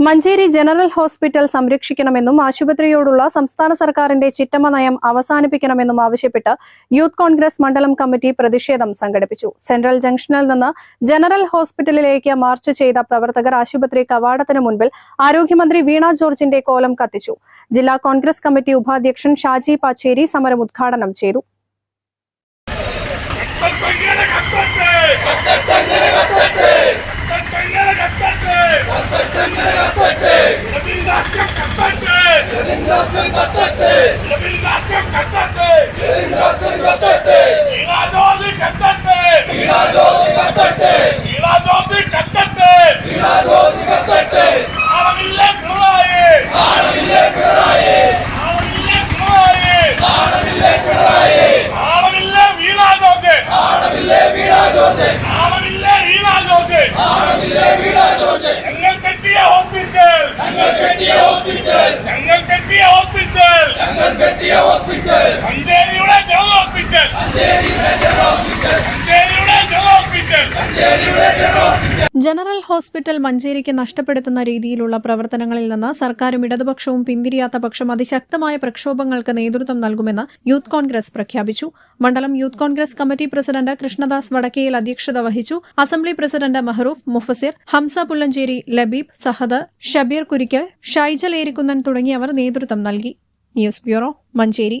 Manjeri general hospital സംരക്ഷിക്കണമെന്നും ആശുപത്രിയോടുള്ള സംസ്ഥാന സർക്കാരിന്റെ ചിറ്റമ്മ നയം അവസാനിപ്പിക്കണമെന്നും ആവശ്യപ്പെട്ട് യൂത്ത് കോൺഗ്രസ് മണ്ഡലം കമ്മിറ്റി പ്രതിഷേധം സംഘടിപ്പിച്ചു സെൻട്രൽ ജംഗ്ഷനിൽ നിന്ന് ജനറൽ ഹോസ്പിറ്റലിലേക്ക് മാർച്ച് ചെയ്ത പ്രവർത്തകർ ആശുപത്രി കവാടത്തിന് മുൻപിൽ ആരോഗ്യമന്ത്രി വീണ ജോർജിന്റെ കോലം കത്തിച്ചു ജില്ലാ കോൺഗ്രസ് കമ്മിറ്റി ഉപാധ്യക്ഷൻ ഷാജി പാച്ചേരി സമരം ഉദ്ഘാടനം ചെയ്തു ¡Que venga a ser cantante! ¡Que cantante! Cantante! Hospital. ഞങ്ങൾ കെട്ടിയ ഹോസ്പിറ്റൽ. മഞ്ചേരിയുടെ ജനറൽ ഹോസ്പിറ്റൽ. മഞ്ചേരിയുടെ ജനറൽ ഹോസ്പിറ്റൽ. ജനറൽ ഹോസ്പിറ്റൽ മഞ്ചേരിക്ക് നഷ്ടപ്പെടുത്തുന്ന രീതിയിലുള്ള പ്രവർത്തനങ്ങളിൽ നിന്ന് സർക്കാരും ഇടതുപക്ഷവും പിന്തിരിയാത്ത പക്ഷം അതിശക്തമായ പ്രക്ഷോഭങ്ങൾക്ക് നേതൃത്വം നൽകുമെന്ന് യൂത്ത് കോൺഗ്രസ് പ്രഖ്യാപിച്ചു. മണ്ഡലം youth Congress committee president Krishnadas Vadakkeyil അധ്യക്ഷത വഹിച്ചു. അസംബ്ലി പ്രസിഡന്റ് മെഹറൂഫ് മുഫസിർ ഹംസ പുല്ലഞ്ചേരി ലബീബ് സഹദ് ഷബീർ കുരിക്കൽ ഷൈജൽ ഏരിക്കുന്നൻ തുടങ്ങിയവർ നേതൃത്വം നൽകി. News bureau Manjeri.